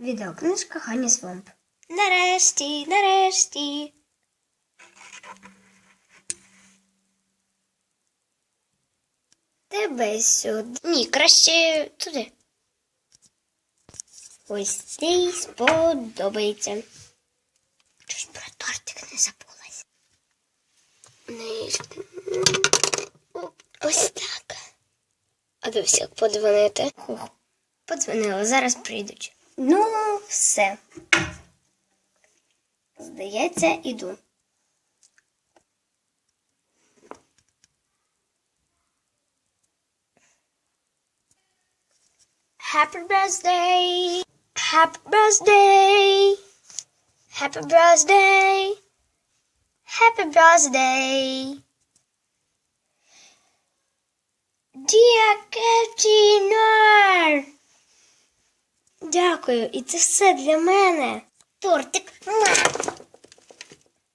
Відеокнижка Хані Свамп. Нарешті, нарешті. Тебе сюди. Ні, краще туди. Ось цей сподобається. Щось про тортик не забулась. Ось так. А дивись, як подзвонити. Подзвонила, зараз прийдуть. Ну, все. Здається, іду. Happy birthday! Happy birthday! Happy birthday! Happy birthday! Dear Captain! Дякую, і це все для мене. Тортик.